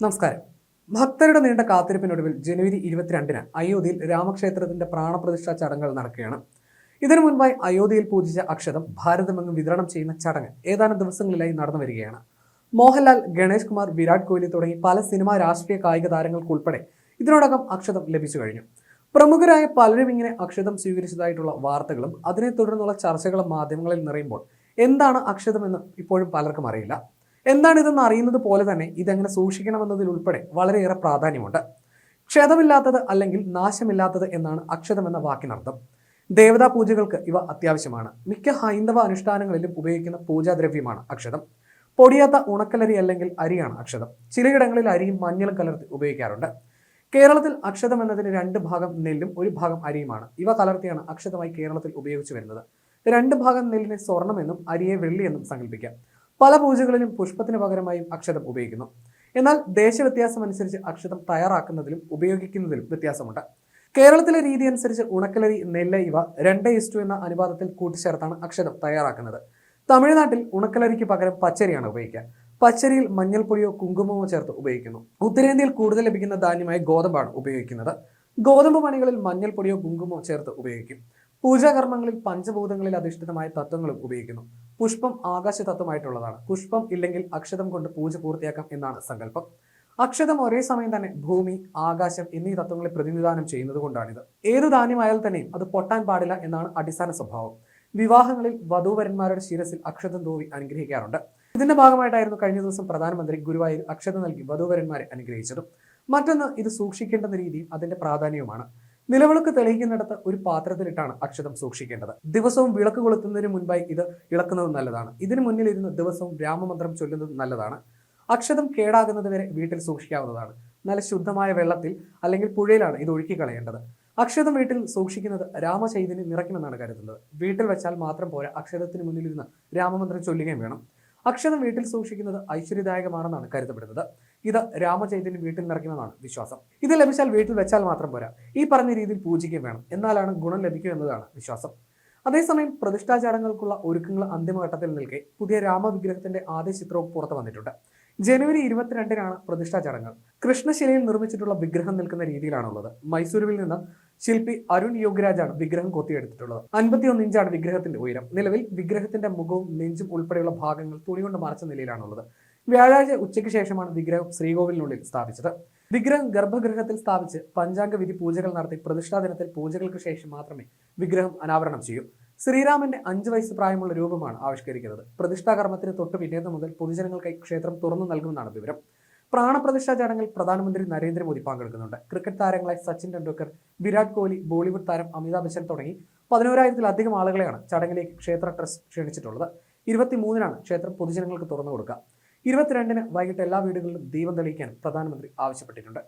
നമസ്കാരം. ഭക്തരുടെ നീണ്ട കാത്തിരിപ്പിനൊടുവിൽ ജനുവരി ഇരുപത്തിരണ്ടിന് അയോധ്യയിൽ രാമക്ഷേത്രത്തിന്റെ പ്രാണപ്രതിഷ്ഠാ ചടങ്ങുകൾ നടക്കുകയാണ്. ഇതിനു മുൻപായി അയോധ്യയിൽ പൂജിച്ച അക്ഷതം ഭാരതമെങ്ങും വിതരണം ചെയ്യുന്ന ചടങ്ങ് ഏതാനും ദിവസങ്ങളിലായി നടന്നു വരികയാണ്. മോഹൻലാൽ ഗണേഷ് കുമാർ വിരാട് കോഹ്ലി തുടങ്ങി പല സിനിമാ രാഷ്ട്രീയ കായിക താരങ്ങൾക്കുൾപ്പെടെ ഇതിനോടകം അക്ഷതം ലഭിച്ചു കഴിഞ്ഞു. പ്രമുഖരായ പലരും ഇങ്ങനെ അക്ഷതം സ്വീകരിച്ചതായിട്ടുള്ള വാർത്തകളും അതിനെ തുടർന്നുള്ള ചർച്ചകളും മാധ്യമങ്ങളിൽ നിറയുമ്പോൾ എന്താണ് അക്ഷതമെന്ന് ഇപ്പോഴും പലർക്കും അറിയില്ല. എന്താണിതെന്ന് അറിയുന്നത് പോലെ തന്നെ ഇതെങ്ങനെ സൂക്ഷിക്കണമെന്നതിലുൾപ്പെടെ വളരെയേറെ പ്രാധാന്യമുണ്ട്. ക്ഷതമില്ലാത്തത് അല്ലെങ്കിൽ നാശമില്ലാത്തത് എന്നാണ് അക്ഷതം എന്ന വാക്കിനർത്ഥം. ദേവതാ പൂജകൾക്ക് ഇവ അത്യാവശ്യമാണ്. മിക്ക ഹൈന്ദവ അനുഷ്ഠാനങ്ങളിലും ഉപയോഗിക്കുന്ന പൂജാദ്രവ്യമാണ് അക്ഷതം. പൊടിയാത്ത ഉണക്കലരി അല്ലെങ്കിൽ അരിയാണ് അക്ഷതം. ചിലയിടങ്ങളിൽ അരിയും മഞ്ഞളും കലർത്തി ഉപയോഗിക്കാറുണ്ട്. കേരളത്തിൽ അക്ഷതം എന്നതിന് രണ്ട് ഭാഗം നെല്ലും ഒരു ഭാഗം അരിയുമാണ്. ഇവ കലർത്തിയാണ് അക്ഷതമായി കേരളത്തിൽ ഉപയോഗിച്ചു വരുന്നത്. രണ്ട് ഭാഗം നെല്ലിനെ സ്വർണമെന്നും അരിയെ വെള്ളിയെന്നും സങ്കല്പിക്കാം. പല പൂജകളിലും പുഷ്പത്തിന് പകരമായും അക്ഷതം ഉപയോഗിക്കുന്നു. എന്നാൽ ദേശവ്യത്യാസം അനുസരിച്ച് അക്ഷതം തയ്യാറാക്കുന്നതിലും ഉപയോഗിക്കുന്നതിലും വ്യത്യാസമുണ്ട്. കേരളത്തിലെ രീതി അനുസരിച്ച് ഉണക്കലരി നെല്ല് ഇവ രണ്ട് ഇസ്റ്റു എന്ന അനുപാതത്തിൽ കൂട്ടിച്ചേർത്താണ് അക്ഷതം തയ്യാറാക്കുന്നത്. തമിഴ്നാട്ടിൽ ഉണക്കലരിക്ക് പകരം പച്ചരിയാണ് ഉപയോഗിക്കുക. പച്ചരിയിൽ മഞ്ഞൾപ്പൊടിയോ കുങ്കുമമോ ചേർത്ത് ഉപയോഗിക്കുന്നു. ഉത്തരേന്ത്യയിൽ കൂടുതൽ ലഭിക്കുന്ന ധാന്യമായി ഗോതമ്പാണ് ഉപയോഗിക്കുന്നത്. ഗോതമ്പ് പണികളിൽ മഞ്ഞൾപ്പൊടിയോ കുങ്കുമോ ചേർത്ത് ഉപയോഗിക്കും. പൂജാകർമ്മങ്ങളിൽ പഞ്ചഭൂതങ്ങളിൽ അധിഷ്ഠിതമായ തത്വങ്ങളും ഉപയോഗിക്കുന്നു. പുഷ്പം ആകാശ തത്വമായിട്ടുള്ളതാണ് പുഷ്പം ഇല്ലെങ്കിൽ അക്ഷതം കൊണ്ട് പൂജ പൂർത്തിയാക്കാം എന്നാണ് സങ്കല്പം. അക്ഷതം ഒരേ സമയം തന്നെ ഭൂമി ആകാശം എന്നീ തത്വങ്ങളെ പ്രതിനിധാനം ചെയ്യുന്നത് കൊണ്ടാണിത്. ഏത് ധാന്യമായാൽ തന്നെയും അത് പൊട്ടാൻ പാടില്ല എന്നാണ് അടിസ്ഥാന സ്വഭാവം. വിവാഹങ്ങളിൽ വധൂവരന്മാരുടെ ശിരസിൽ അക്ഷതം തൂവി അനുഗ്രഹിക്കാറുണ്ട്. ഇതിന്റെ ഭാഗമായിട്ടായിരുന്നു കഴിഞ്ഞ ദിവസം പ്രധാനമന്ത്രി ഗുരുവായൂർ അക്ഷതം നൽകി വധൂവരന്മാരെ അനുഗ്രഹിച്ചതും. മറ്റൊന്ന് ഇത് സൂക്ഷിക്കേണ്ടുന്ന രീതിയും അതിന്റെ പ്രാധാന്യവുമാണ്. നിലവിളക്ക് തെളിയിക്കുന്നിടത്ത് ഒരു പാത്രത്തിലിട്ടാണ് അക്ഷതം സൂക്ഷിക്കേണ്ടത്. ദിവസവും വിളക്ക് കൊളുത്തുന്നതിന് മുൻപായി ഇത് ഇളക്കുന്നത് നല്ലതാണ്. ഇതിനു മുന്നിൽ ഇരുന്ന് ദിവസവും രാമമന്ത്രം ചൊല്ലുന്നത് നല്ലതാണ്. അക്ഷതം കേടാകുന്നത് വരെ വീട്ടിൽ സൂക്ഷിക്കാവുന്നതാണ്. നല്ല ശുദ്ധമായ വെള്ളത്തിൽ അല്ലെങ്കിൽ പുഴയിലാണ് ഇത് ഒഴുക്കി കളയേണ്ടത്. അക്ഷതം വീട്ടിൽ സൂക്ഷിക്കുന്നത് രാമചൈതന്യം നിറയ്ക്കുമെന്നാണ് കരുതുന്നത്. വീട്ടിൽ വെച്ചാൽ മാത്രം പോരാ അക്ഷതത്തിന് മുന്നിലിരുന്ന് രാമമന്ത്രം ചൊല്ലുകയും വേണം. അക്ഷതം വീട്ടിൽ സൂക്ഷിക്കുന്നത് ഐശ്വര്യദായകമാണെന്നാണ് കരുതപ്പെടുന്നത്. ഇത് രാമചൈതന്യം വീട്ടിൽ നിറയ്ക്കുമെന്നാണ് വിശ്വാസം. ഇത് ലഭിച്ചാൽ വീട്ടിൽ വെച്ചാൽ മാത്രം പോരാ. ഈ പറഞ്ഞ രീതിയിൽ പൂജിക്കുകയും വേണം. എന്നാലാണ് ഗുണം ലഭിക്കുക എന്നതാണ് വിശ്വാസം. അതേസമയം പ്രതിഷ്ഠാ ചടങ്ങുകൾക്കുള്ള ഒരുക്കങ്ങൾ അന്തിമഘട്ടത്തിൽ നിൽക്കെ പുതിയ രാമവിഗ്രഹത്തിന്റെ ആദ്യ ചിത്രവും പുറത്തു വന്നിട്ടുണ്ട്. ജനുവരി ഇരുപത്തിരണ്ടിനാണ് പ്രതിഷ്ഠാ ചടങ്ങ്. കൃഷ്ണശിലയിൽ നിർമ്മിച്ചിട്ടുള്ള വിഗ്രഹം നിൽക്കുന്ന രീതിയിലാണുള്ളത്. മൈസൂരുവിൽ നിന്ന് ശില്പി അരുൺ യോഗരാജാണ് വിഗ്രഹം കൊത്തിയെടുത്തിട്ടുള്ളത്. അൻപത്തിയൊന്ന് ഇഞ്ചാണ് വിഗ്രഹത്തിന്റെ ഉയരം. നിലവിൽ വിഗ്രഹത്തിന്റെ മുഖവും നെഞ്ചും ഉൾപ്പെടെയുള്ള ഭാഗങ്ങൾ തുണി കൊണ്ട് മറച്ച നിലയിലാണുള്ളത്. വ്യാഴാഴ്ച ഉച്ചയ്ക്ക് ശേഷമാണ് വിഗ്രഹം ശ്രീകോവിലിനുള്ളിൽ സ്ഥാപിച്ചത്. വിഗ്രഹം ഗർഭഗൃഹത്തിൽ സ്ഥാപിച്ച് പഞ്ചാംഗ വിധി പൂജകൾ നടത്തി പ്രതിഷ്ഠാ ദിനത്തിൽ പൂജകൾക്ക് ശേഷം മാത്രമേ വിഗ്രഹം അനാവരണം ചെയ്യൂ. ശ്രീരാമന്റെ അഞ്ച് വയസ്സ് പ്രായമുള്ള രൂപമാണ് ആവിഷ്കരിക്കുന്നത്. പ്രതിഷ്ഠാ കർമ്മത്തിന് തൊട്ട് പിന്നേന്ന് മുതൽ പൊതുജനങ്ങൾക്കായി ക്ഷേത്രം തുറന്നു നൽകുമെന്നാണ് വിവരം. പ്രാണപ്രതിഷ്ഠാ ചടങ്ങിൽ പ്രധാനമന്ത്രി നരേന്ദ്രമോദി പങ്കെടുക്കുന്നുണ്ട്. ക്രിക്കറ്റ് താരങ്ങളായ സച്ചിൻ ടെണ്ടുൽക്കർ വിരാട് കോഹ്ലി ബോളിവുഡ് താരം അമിതാഭ് ബച്ചൻ തുടങ്ങി പതിനോരായിരത്തിലധികം ആളുകളെയാണ് ചടങ്ങിലേക്ക് ക്ഷേത്ര ട്രസ്റ്റ് ക്ഷണിച്ചിട്ടുള്ളത്. ഇരുപത്തിമൂന്നിനാണ് ക്ഷേത്രം പൊതുജനങ്ങൾക്ക് തുറന്നു കൊടുക്കുക ഇരുപത്തിരണ്ടിന് വൈകിട്ട് എല്ലാ വീടുകളിലും ദീപം തെളിയിക്കാൻ പ്രധാനമന്ത്രി ആവശ്യപ്പെട്ടിട്ടുണ്ട്.